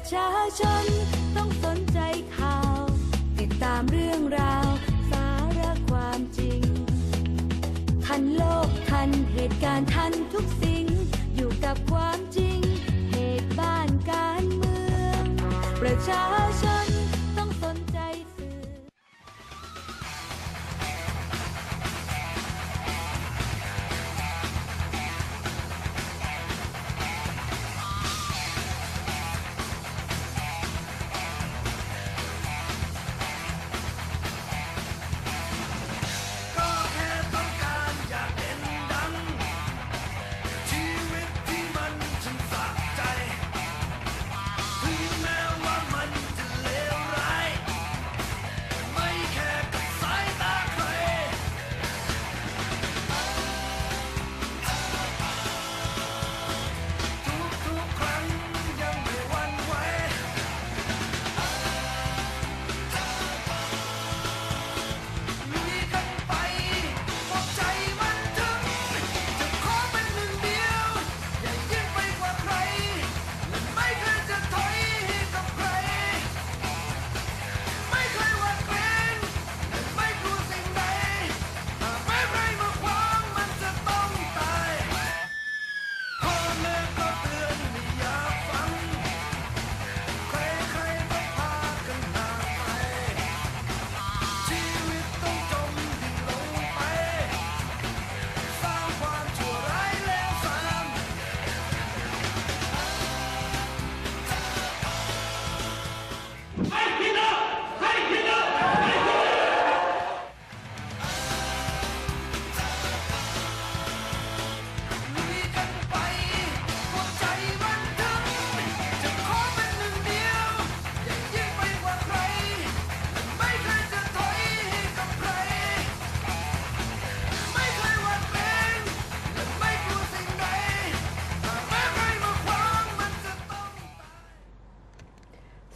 ประชาชนต้องสนใจข่าว ติดตามเรื่องราว สาระความจริง ทันโลกทันเหตุการณ์ทันทุกสิ่ง อยู่กับความจริง เหตุบ้านการเมือง ประชาชน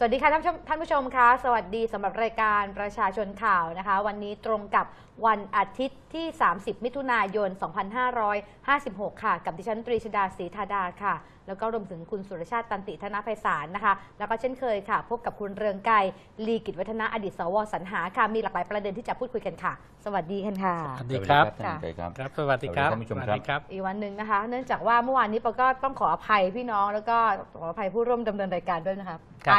วัสดีค่ะท่านผู้ชมท่านผู้ชมคะสวัสดีสำหรับรายการประชาชนข่าวนะคะ วันนี้ตรงกับวันอาทิตย์ที่ 30 มิถุนายน 2556 ค่ะ กับดิฉันตรีชดาศรีธาดาค่ะ แล้วก็รวมถึงคุณสุรชาติตันติธนภัยศาลนะคะ แล้วก็เช่นเคยค่ะ พบกับคุณเรืองไกรลีกิจวัฒนะอดีตสวสรรหาค่ะ มีหลากหลายประเด็นที่จะพูดคุยกันค่ะ สวัสดีกันค่ะ สวัสดีครับท่านใจครับครับสวัสดีครับสวัสดีท่านผู้ชมสวัสครับดีครับ อีกวันหนึ่งนะคะ เนื่องจากว่าเมื่อวานนี้ปอก็ต้องขออภัยพี่น้องแล้วก็ขออภัยผู้ร่วมดำเนินรายการด้วยนะคะครับไป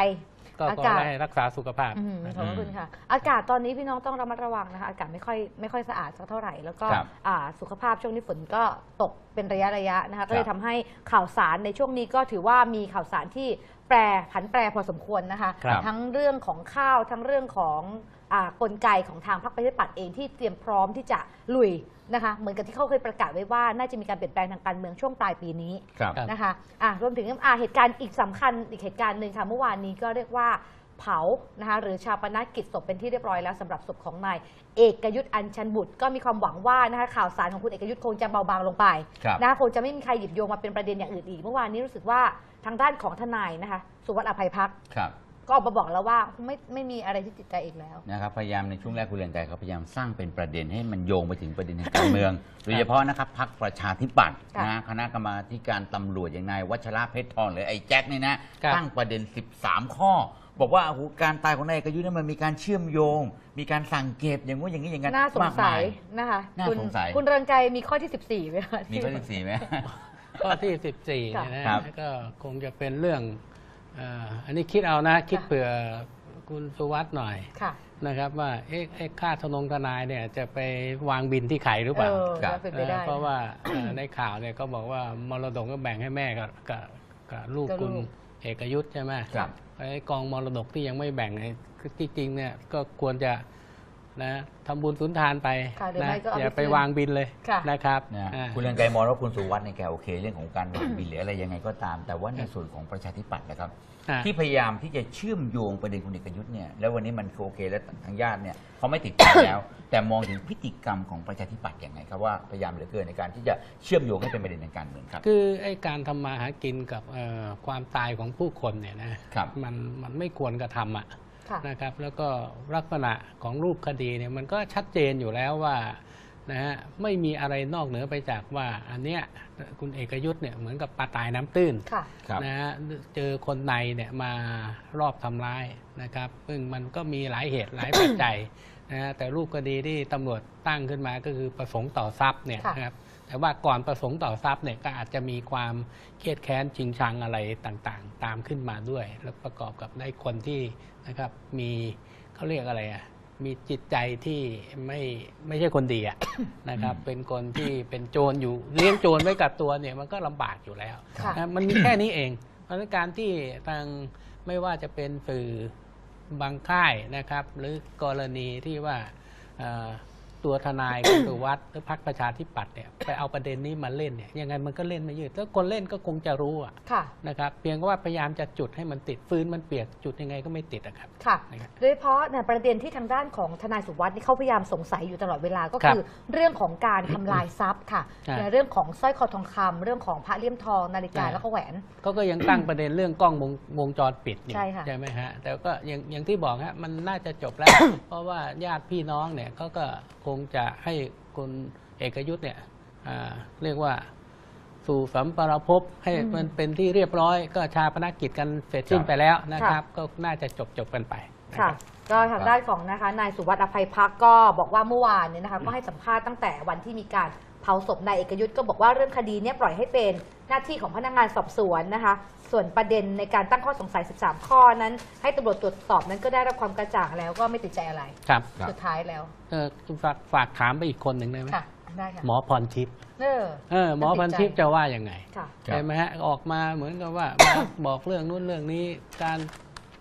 ก็อาขอกาศให้รักษาสุขภาพ อืมนะขคอบรับคุณค่ะ อากาศตอนนี้พี่น้องต้องระมัดระวังนะคะ อากาศไม่ค่อยไม่ค่อยสะอาดสักเท่าไหร่ แล้วก็ครับอ่าสุขภาพช่วงนี้ฝนก็ตกเป็นระยะระยะนะคะ ก็เลคยรับทำให้ข่าวสารในช่วงนี้ก็ถือว่ามีข่าวสารที่แปรผันแปรพอสมควรนะคะ ครับทั้งเรื่องของข้าวทั้งเรื่องของอ่ากลไกของทางพรรคประชาธิปัตย์เองที่เตรียมพร้อมที่จะลุยนะคะเหมือนกับที่เขาเคยประกาศไว้ว่า น่าจะมีการเปลี่ยนแปลงทางการเมืองช่วงปลายปีนี้ครับครับ นะคะอะรวมถึงอะเหตุการณ์อีกสำคัญอีกเหตุการณ์หนึ่งค่ะเมื่อวานนี้ก็เรียกว่าเผานะคะหรือชาปนกิจศพเป็นที่เรียบร้อยแล้วสำหรับศพของนายเอกยุทธ์อัญชันบุตร ก็มีความหวังว่านะคะข่าวสารของคุณเอกยุทธ์คงจะเบาบางลงไปครับ นะคะคงจะไม่มีใครหยิบโยงมาเป็นประเด็นอย่างอื่นอีกเมื่อวานนี้รู้สึกว่าทางด้านของทนายนะคะสุวัสดิ์อภัยพักษ์ครับ ก็ออกมาบอกแล้วว่าไม่ไม่มีอะไรที่ติดใจอีกแล้ว นะครับพยายามในช่วงแรกคุณเรืองไกรเขาพยายามสร้างเป็นประเด็นให้มันโยงไปถึงประเด็นทางการเมือง โดยเฉพาะนะครับพรรคประชาธิปัตย์ค่ะนะคณะกรรมาธิการตำรวจอย่างนายวัชระเพชรทองหรือไอ้แจ็คนี่นะครับตั้งประเด็น 13 ข้อ บอกว่าโอ้โหการตายของนายเอกยุทธ์เนี่ยมันมีการเชื่อมโยง มีการสั่งเก็บอย่างงู้นอย่างนี้อย่างนั้นน่าสงมากสัมายยนะคะน่าคุณสงสัย คุณเรืองไกรมีข้อที่ 14ไหมคะ มีข้อที่สี่ไหม ข้อที่ 14ค่ะ เนี่ยนะครับ ก็คงจะเป็นเรื่องเอ่ออันนี้คิดเอานะ คิดเผื่อคุณสุวัสด์หน่อยค่ะนะครับ ว่าเอ๊ะไอ้ค่าทนงทนายเนี่ยจะไปวางบินที่ไข่หรือเปเอล่าอครับก็เป็นไปได้ เออเพราะว่าเอ่อในข่าวเนี่ยก็บอกว่ามรดกก็แบ่งให้แม่กับกับกับลูกกับลูกคุณเอกยุทธ์ใช่ไหมครับ ไอ้กองมรดกที่ยังไม่แบ่งเนี่ยคือที่จริงเนี่ยก็ควรจะ นะทำบุญสุนทานไปค่ะหรือนะไม่ก็เอาอย่าไปไปคืนวางบินเลยค่ะ นะครับนะอ่า คุณเรืองไกรมองว่าคุณสุวัสด์เนี่ยแกโอเค เรื่องของการวางบินหรืออะไรยังไงก็ตาม แต่ว่าในส่วนของประชาธิปัตย์นะครับ อ่า ที่พยายามที่จะเชื่อมโยงประเด็นคุณเอกยุทธ์เนี่ยแล้ววันนี้มันโอเคแล้วทางญาติเนี่ยเขาไม่ติดใจแล้ว แต่มองถึงพฤติกรรมของประชาธิปัตย์ยังไงครับว่าพยายามเหลือเกินในการที่จะเชื่อมโยงให้เป็นประเด็นทางการเมืองครับ คือไอ้การทำมาหากินกับเอ่อความตายของผู้คนเนี่ยนะครับ มันมันไม่ควรกระทำอะค่ะ นะครับ แล้วก็ลักษณะของรูปคดีเนี่ยมันก็ชัดเจนอยู่แล้วว่านะฮะไม่มีอะไรนอกเหนือไปจากว่าอันเนี้ยคุณเอกยุทธ์เนี่ยเหมือนกับปลาตายน้ำตื้นค่ะครับนะฮะเจอคนในเนี่ยมารอบทำร้ายนะครับ ซึ่งมันก็มีหลายเหตุหลายปัจจัยนะฮะแต่รูปคดีที่ตำรวจตั้งขึ้นมาก็คือประสงค์ต่อทรัพย์เนี่ยค่ะนะครับ แต่ว่าก่อนประสงค์ต่อทรัพย์เนี่ยก็อาจจะมีความเครียดแค้นชิงชังอะไรต่างๆ ตามขึ้นมาด้วย แล้วประกอบกับได้คนที่นะครับมีเขาเรียกอะไรอะมีจิตใจที่ไม่ไม่ใช่คนดีอะนะครับอืมเป็นคนที่เป็นโจรอยู่เลี้ยงโจรไว้กับตัวเนี่ยมันก็ลำบากอยู่แล้วค่ะนะมันมีแค่นี้เอง เพราะฉะนั้นการที่ทางไม่ว่าจะเป็นสื่อบางค่ายนะครับ หรือกรณีที่ว่าเอ่อ ตัวทนายคุณสุวัฒน์หรือพรรคประชาธิปัตย์เนี่ยไปเอาประเด็นนี้มาเล่นเนี่ยยังไงมันก็เล่นไม่ยืดแล้วคนเล่นก็คงจะรู้อะค่ะนะครับเพียงว่าพยายามจะจุดให้มันติดฟืนมันเปียกจุดยังไงก็ไม่ติดอะครับค่ะนะครับโดยเฉพาะในประเด็นที่ทางด้านของทนายสุวัสดิ์นี่เขาพยายามสงสัยอยู่ตลอดเวลาก็ครับคือ เรื่องของการทำลายทรัพย์ค่ะใช่ในเรื่องของสร้อยคอทองคำเรื่องของพระเลี่ยมทองนาฬิกาใช่แล้วก็แหวนเขาก็ยังตั้งประเด็นเรื่องกล้องวงวงจรปิดอยู่ใช่ค่ะไหมฮะแต่ก็อย่างอย่างที่บอกฮะมันน่าจะจบแล้ว เพราะว่าญาติพี่น้องเนี่ยเขาก็คงจะให้คุณเอกยุทธ์เนี่ยอ่าเรียกว่าสู่สัมปรภพให้อืมมันเป็นที่เรียบร้อย ก็ชาปนกิจกันเสร็จสิ้นครับไปแล้วนะครับ ก็น่าจะจบจบกันไปนะค่ะรับก็ทางด้านของนะคะนายสุวัสดิ์อภัยพักดิ์ก็บอกว่าเมื่อวานเนี่ยนะคะก็ให้สัมภาษณ์ตั้งแต่วันที่มีการเผาศพนายเอกยุทธ์ก็บอกว่าเรื่องคดีเนี่ยปล่อยให้เป็นหน้าที่ของพนักงานสอบสวนนะคะ ส่วนประเด็นในการตั้งข้อสงสัย 13 ข้อนั้น ให้ตำรวจตรวจสอบนั้นก็ได้รับความกระจ่างแล้วก็ไม่ติดใจอะไร ครับครับ สุดท้ายแล้วเออฝากฝากถามไปอีกคนหนึ่งได้ไหมค่ะได้ค่ะหมอพรทิพย์เออเออหมอพรทิพย์จะว่ายังไงค่ะ ครับ ใช่ไหมฮะออกมาเหมือนกับว่า มาบอกเรื่องนู้นเรื่องนี้การ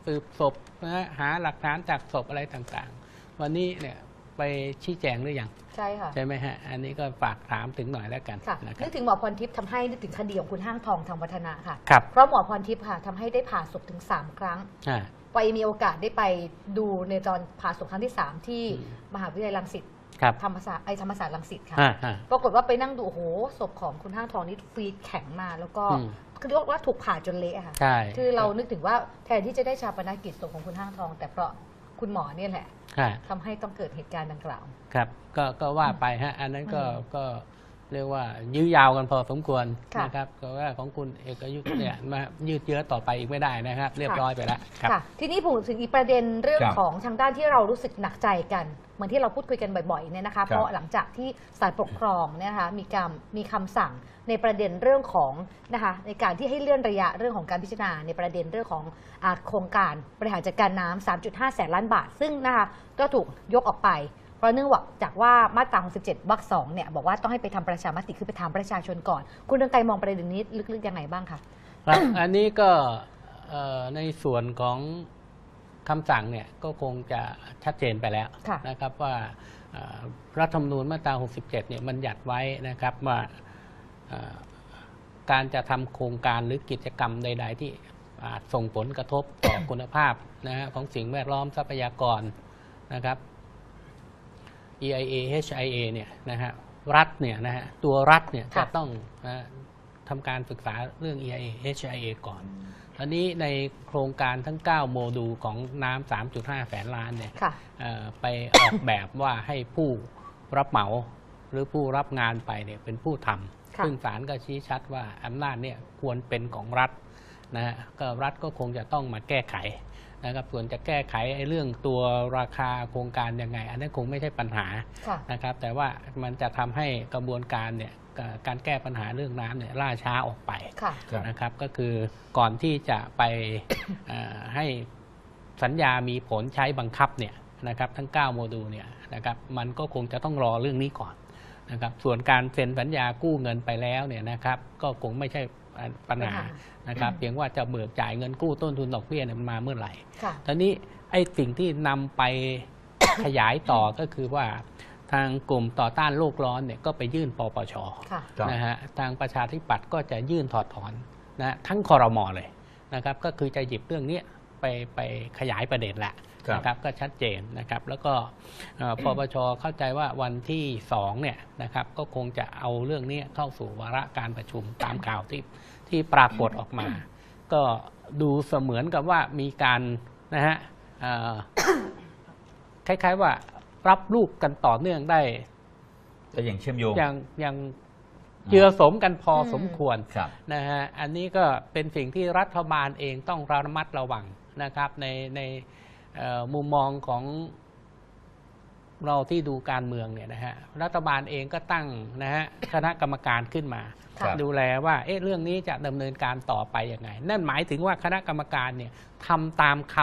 สืบศพนะฮะหาหลักฐานจากศพอะไรต่างๆ วันนี้เนี่ย ไปชี้แจงหรือยังใช่ค่ะ ใช่ไหมฮะ อันนี้ก็ฝากถามถึงหน่อยแล้วกันค่ะนะคนึรับกถึงหมอพรทิพย์ทำให้นึกถึงคดีของคุณห้างทองทางวัฒนะค่ะ ครับ เพราะหมอพรทิพย์ค่ะทำให้ได้ผ่าศพถึง 3 ครั้ง อ่า ไปมีโอกาสได้ไปดูในตอนผ่าศพครั้งที่ 3 ที่อืม มหาวิทยาลัยรังสิตครับธรรมศาสตร์ไอธรรมศาสตร์รังสิตค่ะ อ่าอ่า ปรากฏว่าไปนั่งดูโอ้โหศพของคุณห้างทองนี่ฟรีดแข็งมากแล้วก็อืม คือเรียกว่าถูกผ่าจนเละอะค่ะ ใช่คือเรานึกถึงว่าแทนที่จะได้ชาปนกิจศพของคุณห้างทอง แต่เพราะ คุณหมอเนี่ยแหละค่ะทำให้ต้องเกิดเหตุการณ์ดังกล่าว ครับ ก็ก็ว่าไปฮะ อันนั้นก็อืมก็ เรียกว่ายื้อยาวกันพอสมควรค่ะนะครับก็ว่าของคุณเอกยุทธ์เนี่ยมายืดเยื้อต่อไปอีกไม่ได้นะครับ เรียบร้อยไปแล้วครับค่ะทีนี้ผมถึงอีกประเด็นเรื่องครับของทางด้านที่เรารู้สึกหนักใจกันเหมือนที่เราพูดคุยกันบ่อยๆเนี่ยนะคะเพราะหลังจากที่ศาลปกครองเนี่ยนะคะมีการมีคำสั่งในประเด็นเรื่องของนะคะในการที่ให้เลื่อนระยะเรื่องของการพิจารณาในประเด็นเรื่องของอาโครงการบริหารจัดการน้ำ3.5 แสนล้านบาท ซึ่งนะคะก็ถูกยกออกไปเพ ราะเนื่องจากว่ามาตรา67วรรคสองเนี่ยบอกว่าต้องให้ไปทำประชามติคือไปถามประชาชนก่อน คุณเรืองไกรมองประเด็นนี้ลึกๆยังไงบ้างคะครับอันนี้ก็เอ่อในส่วนของคำสั่งเนี่ยก็คงจะชัดเจนไปแล้วค่ะนะครับว่าเอ่อรัฐธรรมนูญมาตรา 67 เนี่ยมันหยัดไว้นะครับว่าเอ่อการจะทำโครงการหรือกิจกรรมใด ๆ ที่อาจส่งผลกระทบต่อคุณภาพนะฮะของสิ่งแวดล้อมทรัพยากรนะครับ EIA HIA เนี่ยนะฮะรัฐเนี่ยนะฮะตัวรัฐเนี่ยค่ะจะต้องนะฮะทำการศึกษาเรื่อง EIA HIA ก่อนอันนี้ในโครงการทั้ง 9 โมดูลของน้ำ 3.5 แสนล้านเนี่ยค่ะเอ่อไปออกแบบว่าให้ผู้รับเหมาหรือผู้รับงานไปเนี่ยเป็นผู้ทำค่ะซึ่งศาลก็ชี้ชัดว่าอำนาจเนี่ยควรเป็นของรัฐนะฮะก็รัฐก็คงจะต้องมาแก้ไข นะครับส่วนจะแก้ไขไอ้เรื่องตัวราคาโครงการยังไง อันนั้นคงไม่ใช่ปัญหาค่ะนะครับแต่ว่ามันจะทำให้กระบวนการเนี่ยเอ่อการแก้ปัญหาเรื่องน้ำเนี่ยล่าช้าออกไปค่ะครับนะครับก็คือก่อนที่จะไปเอ่อให้สัญญามีผลใช้บังคับเนี่ยนะครับทั้ง 9 โมดูลเนี่ยนะครับมันก็คงจะต้องรอเรื่องนี้ก่อนนะครับส่วนการเซ็นสัญญากู้เงินไปแล้วเนี่ยนะครับก็คงไม่ใช่ ปัญหาปัญหานะครับเพียงว่าจะเบิกจ่ายเงินกู้ต้นทุนดอกเบี้ยเนี่ยมันมาเมื่อไหร่ค่ะตอนนี้ไอ้สิ่งที่นำไปขยายต่อก็คือว่าทางกลุ่มต่อต้านโลกร้อนเนี่ยก็ไปยื่นปปชค่ะครับนะฮะทางประชาธิปัตย์ก็จะยื่นถอดถอนนะทั้งคอรมอเลยนะครับก็คือจะหยิบเรื่องเนี้ย ไปไปขยายประเด็นแหละครับนะครับก็ชัดเจนนะครับแล้วก็เอ่อปปชเข้าใจว่าวันที่2เนี่ยนะครับก็คงจะเอาเรื่องนี้เข้าสู่วาระการประชุมตามข่าวที่ที่ปรากฏออกมา ก็ดูเสมือนกับว่ามีการนะฮะเอ่อคล้ายๆว่ารับลูกกันต่อเนื่องได้ก็ยังเชื่อมโยงยังยังเจือสมกันพออมสมควรครับนะฮะอันนี้ก็เป็นสิ่งที่รัฐบาลเองต้องระมัดระวัง นะครับในในเอ่อมุมมองของเราที่ดูการเมืองเนี่ยนะฮะรัฐบาลเองก็ตั้งนะฮะคณะกรรมการขึ้นมาครับดูแลว่าเอ๊ะเรื่องนี้จะดำเนินการต่อไปยังไง นั่นหมายถึงว่าคณะกรรมการเนี่ยทำตามค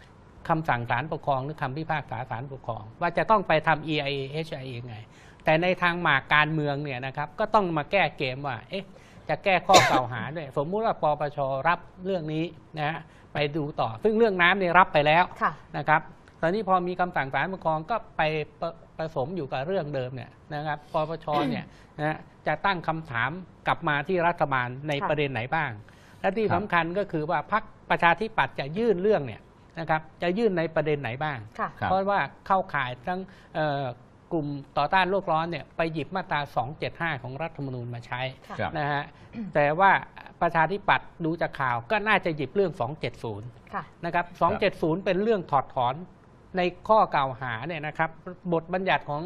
ำคำสั่งศาลปกครองหรือคำพิพากษาศาลปกครอง ว่าจะต้องไปทำ EIA HIA ยังไง แต่ในทางหมากการเมืองเนี่ยนะครับก็ต้องมาแก้เกมว่าเอ๊ะ จะแก้ข้อกล่าวหาด้วยสมมุติว่าปปชรับเรื่องนี้นะฮะไปดูต่อ ซึ่งเรื่องน้ำเนี่ยรับไปแล้วค่ะนะครับ ตอนนี้พอมีคำสั่งศาลปกครองก็ไปผผสมอยู่กับเรื่องเดิมเนี่ยนะครับปปชเนี่ยนะฮะจะตั้งคำถามกลับมาที่รัฐบาลในค่ะประเด็นไหนบ้าง และที่ครับสำคัญก็คือว่าพรรคประชาธิปัตย์จะยื่นเรื่องเนี่ยนะครับจะยื่นในประเด็นไหนบ้างค่ะครับเพราะว่าเข้าข่ายทั้งเอ่อ กลุ่มต่อต้านโลกร้อนเนี่ยไปหยิบมาตรา 275 ของรัฐธรรมนูญมาใช้ครับนะฮะแต่ว่าประชาธิปัตย์ดูจากข่าวก็น่าจะหยิบเรื่อง 270ค่ะนะครับ 270 เป็นเรื่องถอดถอนในข้อกล่าวหาเนี่ยนะครับ บทบัญญัติของ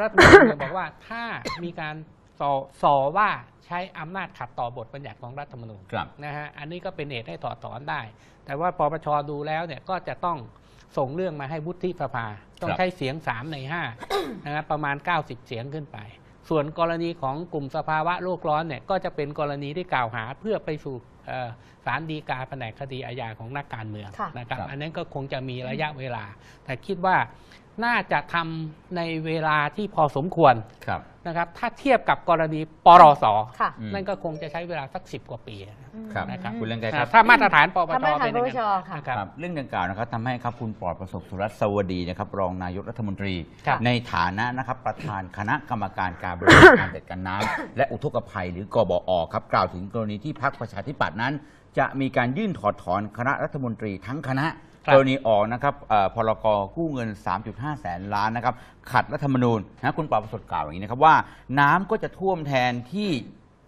รัฐธรรมนูญเนี่ยบอกว่าถ้ามีการสอสอว่าใช้อำนาจขัดต่อบทบัญญัติของรัฐธรรมนูญครับนะฮะอันนี้ก็เป็นเหตุให้ถอดถอนได้ แต่ว่าปปชดูแล้วเนี่ยก็จะต้อง ส่งเรื่องมาให้วุฒิสภา ต้องครับใช้เสียง 3 ใน5นะครับประมาณ 90 เสียงขึ้นไป ส่วนกรณีของกลุ่มสภาวะโลกร้อนเนี่ยก็จะเป็นกรณีที่กล่าวหาเพื่อไปสู่เอ่อ ศาลฎีกาแผนกคดีอาญาของนักการเมืองค่ะนะครับครับ อันนั้นก็คงจะมีระยะเวลา แต่คิดว่าน่าจะทำในเวลาที่พอสมควรครับนะครับ ถ้าเทียบกับกรณีปรสค่ะอืมนั่นก็คงจะใช้เวลาสักสิบกว่าปีครับนะครับคุณเรืองไกรครับ ถ้ามาตรฐานปปถ้าชมาตรฐานเป็นอย่างปปชนั้นค่ะนะครับครับเรื่องดังกล่าวนะครับทำให้ครับคุณปลอดประสบสุรัตน์สวัสดีนะครับ รองนายกรัฐมนตรีครับในฐานะนะครับประธานคณะกรรมการการบริหารการจัดการน้ำและอุทกภัยหรือกบอครับกล่าวถึงกรณีที่พรรคประชาธิปัตย์นั้นจะมีการยื่นถอดถอนคณะรัฐมนตรีทั้งคณะครับกรณีออกนะครับเอ่อพรกกู้เงิน 3.5 แสนล้านนะครับ ขัดรัฐธรรมนูญนะคุณปลอดประสบกล่าวอย่างนี้นะครับว่าน้ำก็จะท่วมแทนที่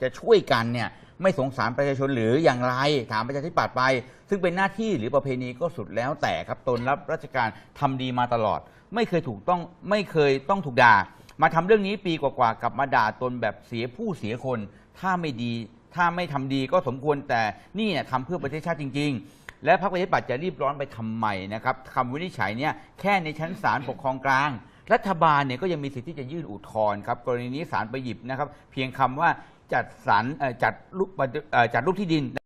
จะช่วยกันเนี่ยไม่สงสารประชาชนหรืออย่างไรถามประชาธิปัตย์ไป ซึ่งเป็นหน้าที่หรือประเพณีก็สุดแล้วแต่ครับตนรับราชการทำดีมาตลอด ไม่เคยถูกต้องไม่เคยต้องถูกด่า มาทำเรื่องนี้ปีกว่าๆกลับมาด่าตนแบบเสียผู้เสียคน ถ้าไม่ดี ถ้าไม่ทำดีก็สมควรแต่นี่เนี่ยทำเพื่อประเทศชาติจริง ๆ และพรรคประชาธิปัตย์จะรีบร้อนไปทำไมนะครับคำวินิจฉัยเนี่ยแค่ในชั้นศาลปกครองกลาง รัฐบาลเนี่ยก็ยังมีสิทธิ์ที่จะยื่นอุทธรณ์ครับกรณีนี้ศาลไปหยิบนะครับ เพียงคำว่าจัดสรรจัดรูปจัดรูปที่ดิน